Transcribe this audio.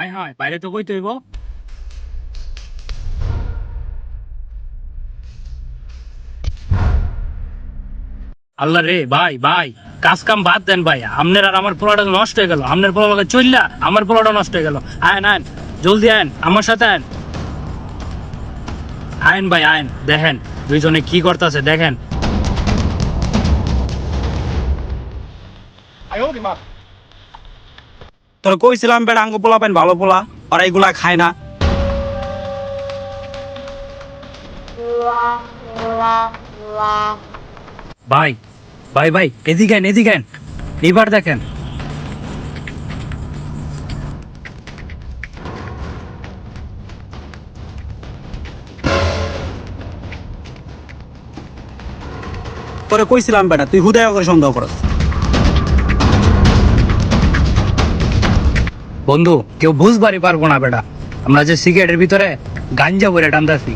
আয় হায় বাইরে তো কইতে হইব। আল্লাহ রে, ভাই ভাই, কাজ কাম বাদ দেন ভাই। আর আমার পোলাটা নষ্ট হয়ে গেল। চললা আমার পোলাটা নষ্ট হয়ে গেল। আয়ন আয়ন, জলদি আয়ন, আমার সাথে আয়ন। আয়ন ভাই, আয়ন, দেখেন দুইজনে কি করতেছে, দেখেন। তোর কইছিলাম বেড়া আঙ্গ পোলা পাইন ভালো পোলা আর এইগুলা খায় না। ভাই ভাই ভাই এদিকে এদিকে এবার দেখেন। তোরে কইছিলাম বেটা তুই হুদায় করে সন্দেহ করস। বন্ধু কেউ বুঝবারই পারব না বেটা। আমরা যে সিগারেটের ভিতরে গাঞ্জা বলে টানতাছি